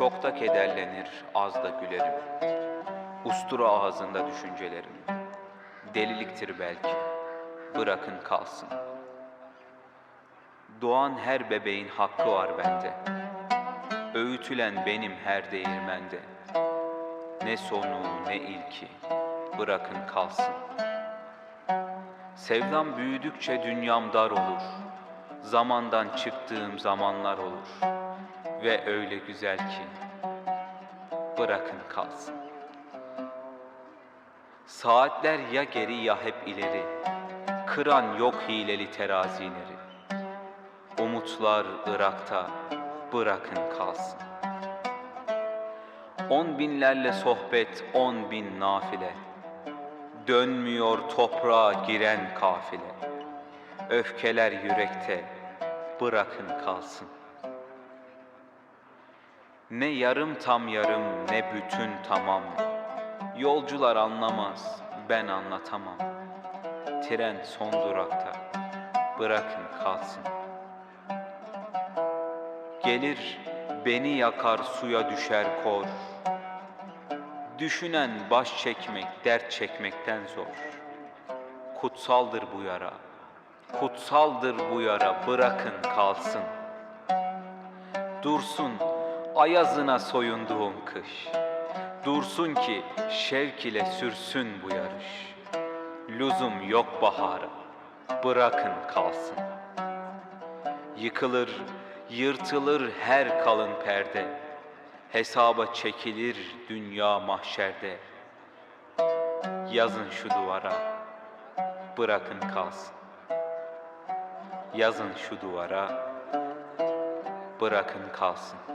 Çok da kederlenir, az da gülerim. Ustura ağzında düşüncelerim. Deliliktir belki, bırakın kalsın. Doğan her bebeğin hakkı var bende. Öğütülen benim her değirmende. Ne sonu ne ilki, bırakın kalsın. Sevdam büyüdükçe dünyam dar olur. Zamandan çıktığım zamanlar olur. Ve öyle güzel ki bırakın kalsın. Saatler ya geri ya hep ileri. Kıran yok hileli terazileri. Umutlar Irak'ta bırakın kalsın. On binlerle sohbet, on bin nafile. Dönmüyor toprağa giren kafile. Öfkeler yürekte, bırakın kalsın. Ne yarım tam yarım, ne bütün tamam. Yolcular anlamaz, ben anlatamam. Tren son durakta, bırakın kalsın. Gelir, beni yakar suya düşer kor. Düşünen baş çekmek, dert çekmekten zor. Kutsaldır bu yara, kutsaldır bu yara, bırakın kalsın. Dursun ayazına soyunduğum kış. Dursun ki şevk ile sürsün bu yarış. Lüzum yok bahara, bırakın kalsın. Yıkılır, yırtılır her kalın perde. Hesaba çekilir dünya mahşerde. Yazın şu duvara, bırakın kalsın. Yazın şu duvara, bırakın kalsın.